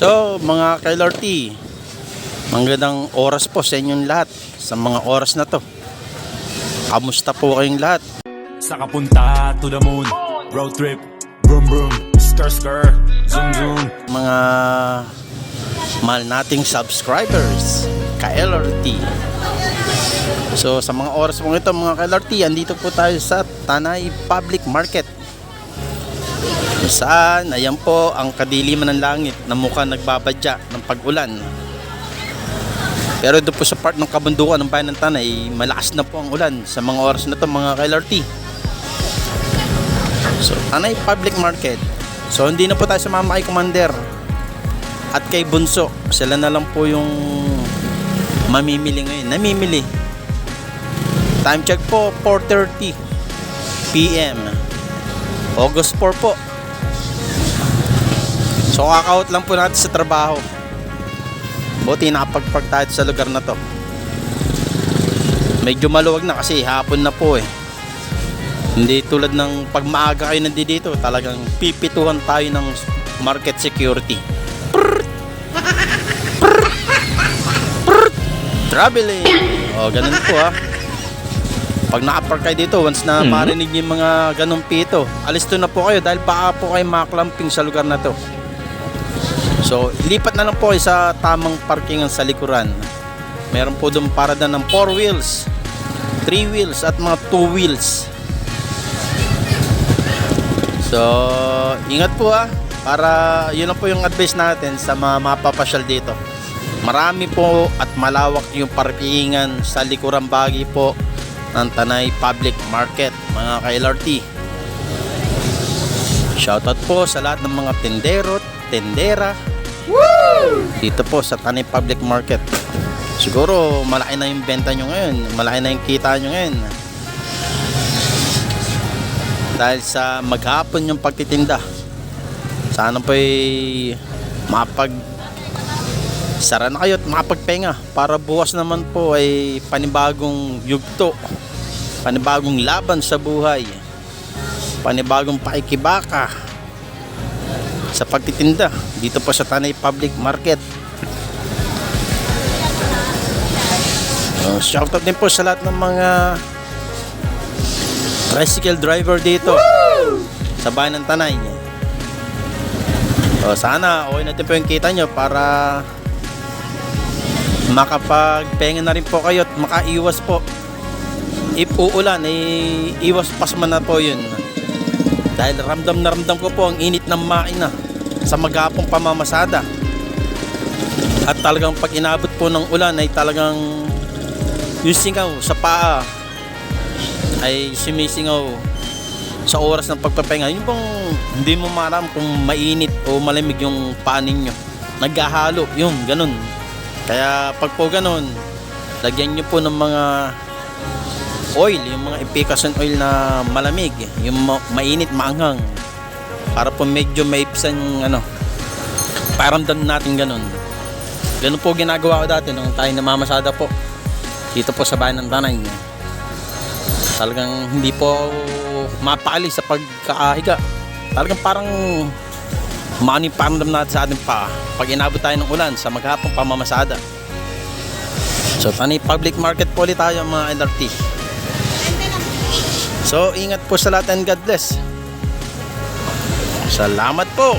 So, mga ka-LRT, magandang oras po sa inyong lahat sa mga oras na to. Kamusta po kayong lahat? Sa kapunta to the moon Road trip Vroom vroom Skr skr Zoom zoom Mga mahal nating subscribers, ka-LRT. So, sa mga oras po ito, mga ka-LRT, andito po tayo sa Tanay Public Market. Kung Saan, ayan po ang kadiliman ng langit na mukhang nagbabadya ng pag-ulan. Pero doon po sa part ng kabundukan ng bayan ng Tanay, malakas na po ang ulan sa mga oras na to mga ka-LRT. So, Tanay Public Market. So, hindi na po tayo sumama kay Commander at kay Bunso. Sila na lang po yung mamimili ngayon. Namimili. Time check po, 4.30 p.m. August 4 po. So, kakaut lang po natin sa trabaho. Buti nakapag-park tayo sa lugar na to. Medyo maluwag na kasi hapon na po eh. Hindi tulad ng pag maaga kayo nandito, talagang pipituhan tayo ng market security. Prrrt. Prrrt. Prrrt. Traveling. O, ganun po ha. Pag nakapark kayo dito, once na marinig niyo yung mga ganong pito, alis to na po kayo dahil baka po kayo makaklamping sa lugar na to. So, lipat na lang po sa tamang parkingan sa likuran. Meron po doon parada ng 4 wheels, 3 wheels at mga 2 wheels. So, ingat po ah. Para yun lang po yung advice natin sa mga mapapasyal dito. Marami po at malawak yung parkingan sa likuran bagi po ng Tanay Public Market, mga ka-LRT. Shoutout po sa lahat ng mga tendero, tendera. Dito po sa Tanay Public Market. Siguro malaki na yung benta nyo ngayon, malaki na yung kita nyo ngayon. Dahil sa maghapon yung pagtitinda. Sana po'y mapag sara na kayo at makapagpenga para bukas naman po ay panibagong yugto panibagong laban sa buhay panibagong paikibaka sa pagtitinda dito po sa Tanay Public Market. Uh, shoutout din po sa lahat ng mga tricycle driver dito. Sa bayan ng Tanay. O sana okay natin po yung kita nyo para makapagpenga na rin po kayo at makaiwas po. If uulan eh iwas pasman na po yun dahil ramdam na ramdam ko po ang init ng makina sa magapong pamamasada. At talagang pag inabot po ng ulan ay talagang yung singaw sa paa. Ay sumisingaw sa oras ng pagpapahinga. Yun bang hindi mo maram kung mainit o malamig yung paa ninyo. Naghahalo yung ganun. Kaya pag po ganun, lagyan nyo po ng mga oil, yung mga epicacent oil na malamig, yung ma- mainit, maanghang. Para po medyo maipsan yung ano, paramdam natin ganun. Ganun po ginagawa ko dati nung tayo namamasada po. Dito po sa bayan ng Tanay. Talagang hindi po ako mapakali sa pagkakahiga. Talagang parang maano yung paramdam natin sa ating pa pag inabot tayo ng ulan sa maghapong pamamasada. So, tani public market po ulit tayo mga LRT. So, ingat po sa lahat and God bless. Salamat po.